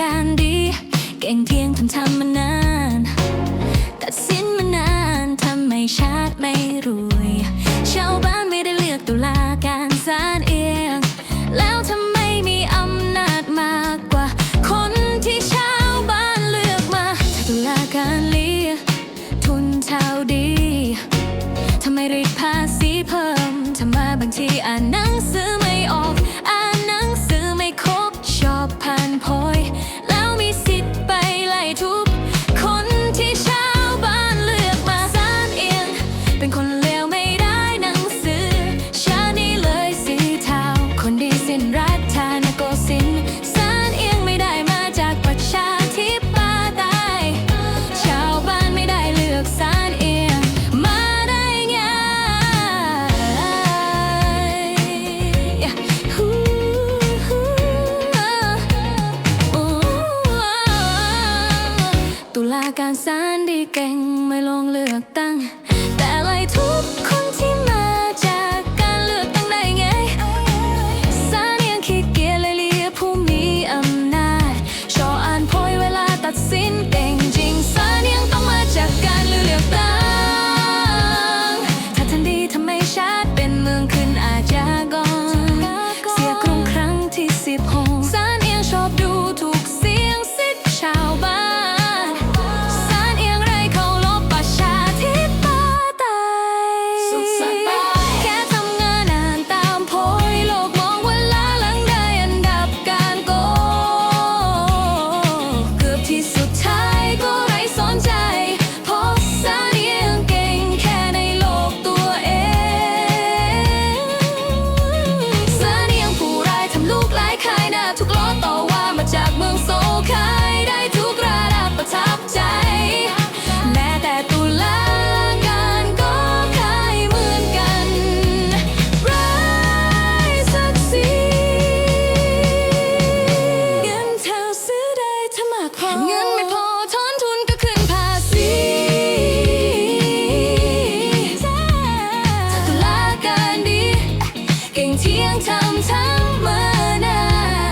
การดี เก่งเพียงทำทำมานาน ตัดสินมานานทำไม่ชาติไม่รวยชาวบ้านไม่ได้เลือกตุลาการศาลเอง แล้วทำไมมีอำนาจมากกว่า คนที่ชาวบ้านเลือกมาตุลาการลีทุนเท่าดีทำไมรีดภาษีเพิ่มทำไมบางทีอ่านหนังสือ การสารดีเก่งไม่ลงเลือกตั้ง ยงทำทั้งเมื่อนาน